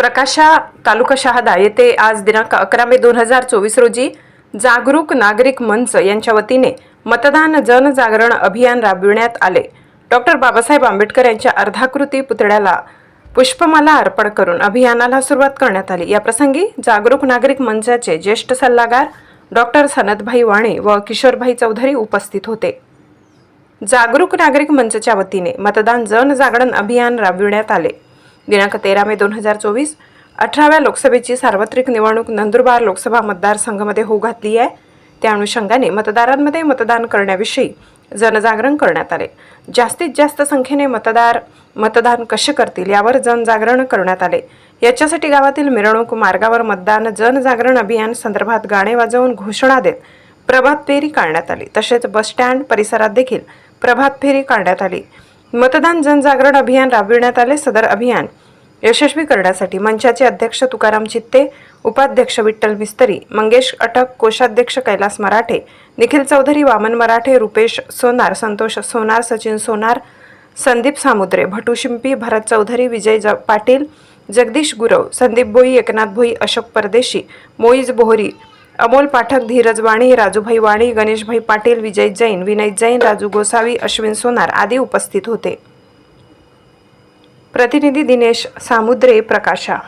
प्रकाशा तालुका शहादा येथे आज दिनांक अकरा मे दोन हजार चोवीस रोजी जागरूक नागरिक मंच यांच्या वतीने मतदान जनजागरण अभियान राबविण्यात आले. डॉक्टर बाबासाहेब आंबेडकर यांच्या अर्धाकृती पुतळ्याला पुष्पमाला अर्पण करून अभियानाला सुरुवात करण्यात आली. या प्रसंगी जागरूक नागरिक मंचाचे ज्येष्ठ सल्लागार डॉक्टर सनदभाई वाणे व किशोरभाई चौधरी उपस्थित होते. जागरूक नागरिक मंचच्या वतीने मतदान जनजागरण अभियान राबविण्यात आले. दिनांक तेरा मे दोन हजार चोवीस अठराव्या लोकसभेची सार्वत्रिक निवडणूक नंदुरबार लोकसभा मतदारसंघामध्ये होऊ घातली आहे. त्या अनुषंगाने मतदारांमध्ये मतदान करण्याविषयी जनजागरण करण्यात आले. जास्तीत जास्त संख्येने मतदार मतदान कसे करतील यावर जनजागरण करण्यात आले. याच्यासाठी गावातील मिरवणूक मार्गावर मतदान जनजागरण अभियान संदर्भात गाणे वाजवून घोषणा देत प्रभात फेरी काढण्यात आली. तसेच बसस्टँड परिसरात देखील प्रभात फेरी काढण्यात आली. मतदान जनजागरण अभियान राबविण्यात आले सदर अभियान. यशस्वी करण्यासाठी मंचाचे अध्यक्ष तुकाराम चित्ते उपाध्यक्ष विठ्ठल मिस्तरी मंगेश अटक कोषाध्यक्ष कैलास मराठे निखिल चौधरी वामन मराठे रुपेश सोनार संतोष सोनार सचिन सोनार संदीप सामुद्रे भटू शिंपी भरत चौधरी विजय ज पाटील जगदीश गुरव संदीप भोई एकनाथ भोई अशोक परदेशी मोईज बोहरी अमोल पाठक धीरज वाणी राजूभाई वाणी गणेशभाई पाटील विजय जैन विनय जैन राजू गोसावी अश्विन सोनार आदी उपस्थित होते. प्रतिनिधी दिनेश सामुद्रे प्रकाशा.